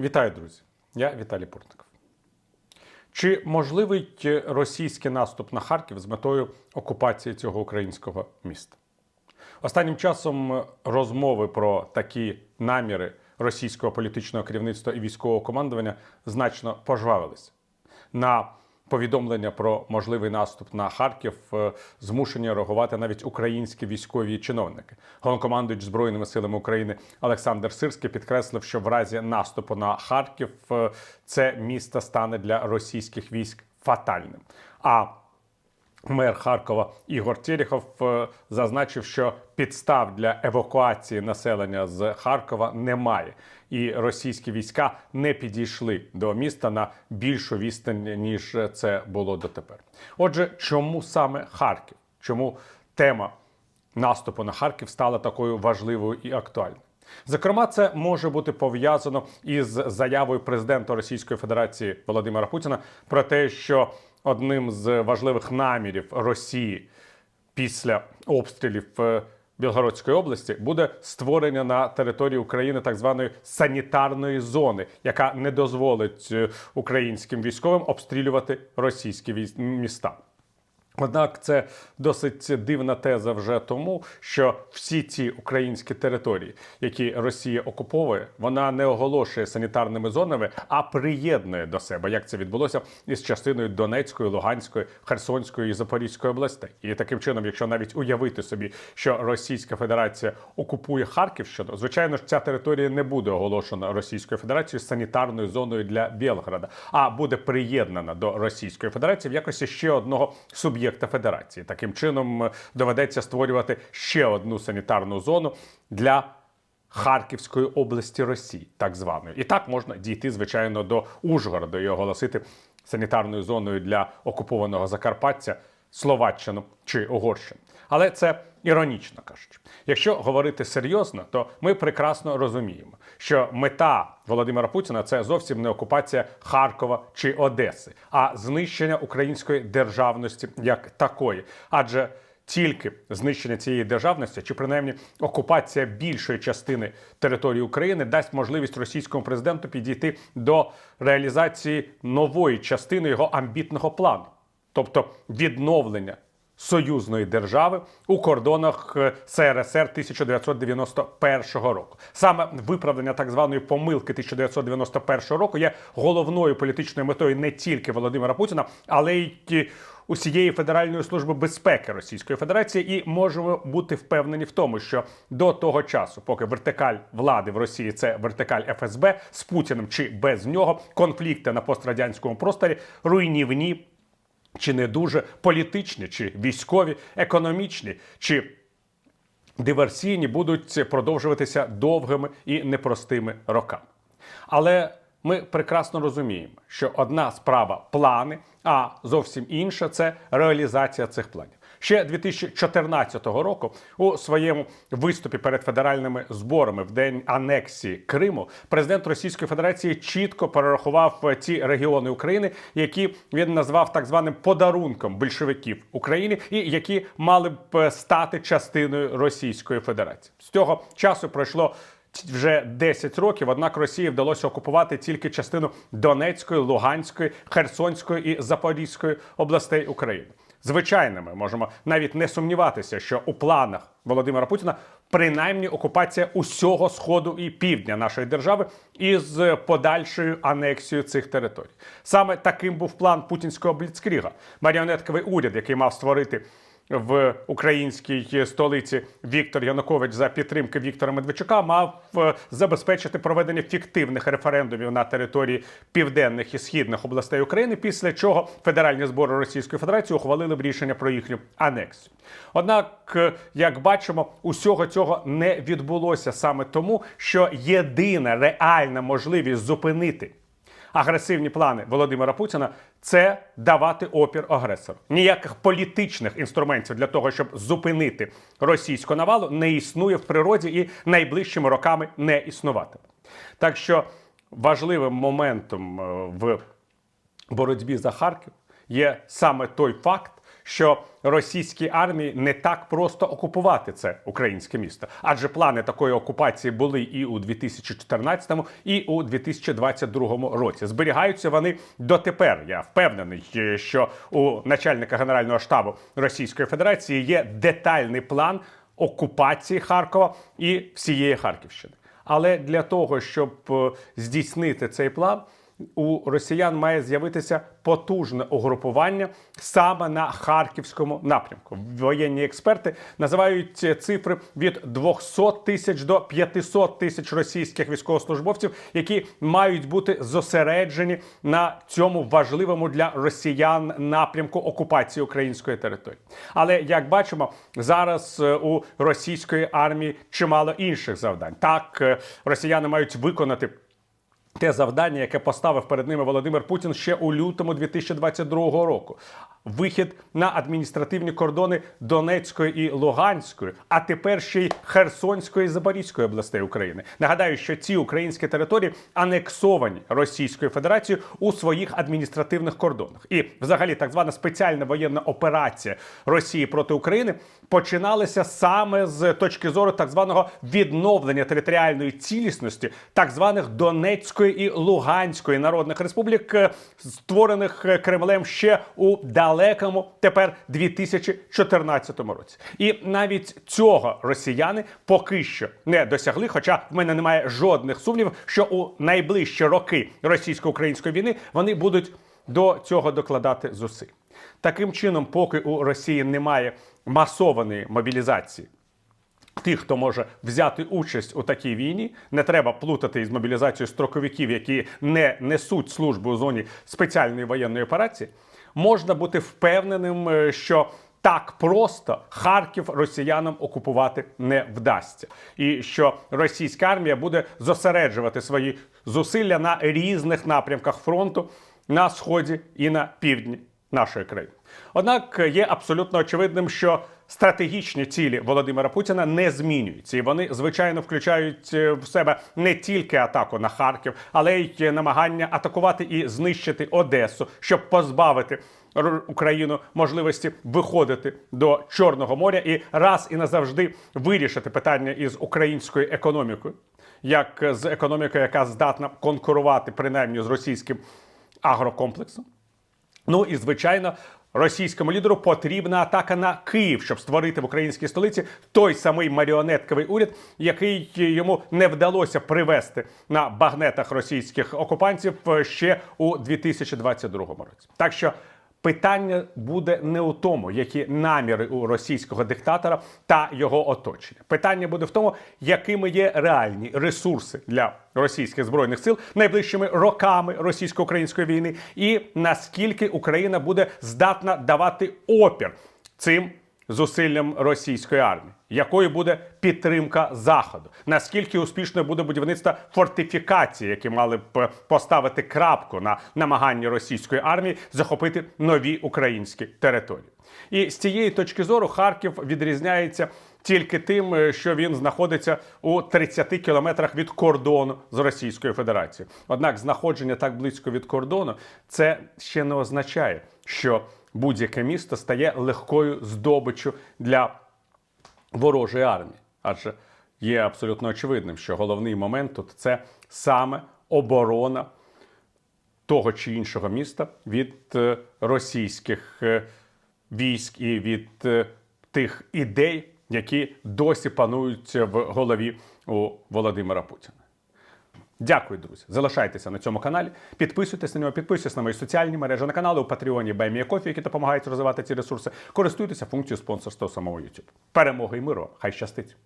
Вітаю, друзі! Я Віталій Портников. Чи можливий російський наступ на Харків з метою окупації цього українського міста? Останнім часом розмови про такі наміри російського політичного керівництва і військового командування значно пожвавилися. На повідомлення про можливий наступ на Харків е, змушені реагувати навіть українські військові чиновники. Головнокомандуюч збройними силами України Олександр Сирський підкреслив, що в разі наступу на Харків е, це місто стане для російських військ фатальним. А Мер Харкова Ігор Терехов е, зазначив, що підстав для евакуації населення з Харкова немає, і російські війська не підійшли до міста на більшу відстань ніж це було дотепер. Отже, чому саме Харків? Чому тема наступу на Харків стала такою важливою і актуальною? Зокрема, це може бути пов'язано із заявою президента Російської Федерації Володимира Путіна про те, що одним з важливих намірів Росії після обстрілів е, Білгородської області буде створення на території України так званої санітарної зони, яка не дозволить е, українським військовим обстрілювати російські міста. Однак це досить дивна теза вже тому, що всі ці українські території, які Росія окуповує, вона не оголошує санітарними зонами, а приєднує до себе, як це відбулося із частиною Донецької, Луганської, Херсонської і Запорізької областей. І таким чином, якщо навіть уявити собі, що Російська Федерація окупує Харківщину, звичайно ж, ця територія не буде оголошена Російською Федерацією санітарною зоною для Білгорода, а буде приєднана до Російської Федерації в якості ще одного суб'єкта федерації. Таким чином е, доведеться створювати ще одну санітарну зону для. Харківської області Росії, так званої, і так можна дійти, звичайно, до Ужгорода і оголосити санітарною зоною для окупованого Закарпаття Словаччину чи Угорщину. Але це іронічно кажучи. Якщо говорити серйозно, то ми прекрасно розуміємо, що мета Володимира Путіна це зовсім не окупація Харкова чи Одеси, а знищення української державності як такої. Адже тільки знищення цієї державності, чи принаймні окупація більшої частини території України дасть можливість російському президенту підійти до реалізації нової частини його амбітного плану, тобто відновлення союзної держави у кордонах е, СРСР 1991 року. Саме виправдання так званої помилки 1991 року є головною політичною метою не тільки Володимира Путіна, але й ті- усієї Федеральної служби безпеки Російської Федерації, і можемо бути впевнені в тому, що до того часу, поки вертикаль влади в Росії це вертикаль ФСБ з Путіним чи без нього, конфлікти на пострадянському просторі руйнівні чи не дуже політичні, чи військові, економічні, чи диверсійні будуть продовжуватися довгими і непростими роками. Але ми прекрасно розуміємо, що одна справа плани, а зовсім інша це реалізація цих планів. Ще 2014 року у своєму виступі перед федеральними зборами в день анексії Криму президент Російської Федерації чітко перерахував ті регіони України, які він назвав так званим подарунком большевиків Україні, і які мали б стати частиною Російської Федерації. З цього часу пройшло вже 10 років. Однак Росії вдалося окупувати тільки частину Донецької, Луганської, Херсонської і Запорізької областей України. Звичайно, ми можемо навіть не сумніватися, що у планах Володимира Путіна принаймні окупація усього сходу і півдня нашої держави із подальшою анексією цих територій. Саме таким був план путінського бліцкріга, маріонетковий уряд, який мав створити в українській столиці Віктор Янукович за підтримки Віктора Медведчука мав е, забезпечити проведення фіктивних референдумів на території південних і східних областей України, після чого федеральні збори Російської Федерації ухвалили б рішення про їхню анексію. Однак, е, як бачимо, усього цього не відбулося саме тому, що єдина реальна можливість зупинити агресивні плани Володимира Путіна це давати опір агресору. Ніяких політичних інструментів для того, щоб зупинити російську навалу, не існує в природі і найближчими роками не існуватиме. Так що важливим моментом е, в боротьбі за Харків є саме той факт, що російській армії не так просто окупувати це українське місто, адже плани такої окупації були і у 2014, і у 2022 році. Зберігаються вони дотепер. Я впевнений, е, що у начальника генерального штабу Російської Федерації є детальний план окупації Харкова і всієї Харківщини. Але для того, щоб е, здійснити цей план, у росіян має з'явитися потужне угрупування саме на харківському напрямку. Воєнні експерти називають цифри від 200 тисяч до 500 тисяч російських військовослужбовців, які мають бути зосереджені на цьому важливому для росіян напрямку окупації української території. Але як бачимо, зараз е, у російської армії чимало інших завдань. Так, е, росіяни мають виконати. Те завдання, яке поставив перед ними Володимир Путін ще у лютому 2022 року. Вихід на адміністративні кордони Донецької і Луганської, а тепер ще й Херсонської і Запорізької областей України. Нагадаю, що ці українські території анексовані Російською Федерацією у своїх адміністративних кордонах. І, взагалі, так звана спеціальна воєнна операція Росії проти України починалася саме з точки зору так званого відновлення територіальної цілісності так званих Донецької і Луганської народних республік, е, створених е, Кремлем ще у далекому тепер 2014 році. І навіть цього росіяни поки що не досягли. Хоча в мене немає жодних сумнівів, що у найближчі роки російсько-української війни вони будуть до цього докладати зусиль. Таким чином, поки у Росії немає масованої мобілізації тих, хто може взяти участь у такій війні, не треба плутати із мобілізацією строковиків, які не несуть службу у зоні спеціальної воєнної операції. Можна бути впевненим, е, що так просто Харків росіянам окупувати не вдасться, і що російська армія буде зосереджувати свої зусилля на різних напрямках фронту на сході і на півдні нашої країни. Однак є абсолютно очевидним, що стратегічні цілі Володимира Путіна не змінюються, і вони звичайно включають е, в себе не тільки атаку на Харків, але й намагання атакувати і знищити Одесу, щоб позбавити Україну можливості виходити до Чорного моря і раз і назавжди вирішити питання із українською економікою, як з економікою, яка здатна конкурувати принаймні з російським агрокомплексом. Ну і звичайно, російському лідеру потрібна атака на Київ, щоб створити в українській столиці той самий маріонетковий уряд, який йому не вдалося привести на багнетах російських окупантів ще у 2022 році. Так що. Питання буде не у тому, які наміри у російського диктатора та його оточення. Питання буде в тому, якими є реальні ресурси для російських збройних сил найближчими роками російсько-української війни, і наскільки Україна буде здатна давати опір цим зусиллям російської армії, якою буде підтримка заходу, наскільки успішною буде будівництво фортифікації, які мали б поставити крапку на намаганні російської армії захопити нові українські території. І з цієї точки зору Харків відрізняється тільки тим, е, що він знаходиться у 30 кілометрах від кордону з Російською Федерацією. Однак знаходження так близько від кордону це ще не означає, що будь-яке місто стає легкою здобиччю для ворожої армії. Адже є абсолютно очевидним, що головний момент тут це саме оборона того чи іншого міста від е, російських е, військ і від е, тих ідей, які досі панують в голові у Володимира Путіна. Дякую, друзі. Залишайтеся на цьому каналі. Підписуйтесь на нього, підписуйтесь на мої соціальні мережі на канали у Патреоні Баймія які допомагають розвивати ці ресурси. Користуйтеся функцією спонсорства самого YouTube. Перемоги і миру! Хай щастить!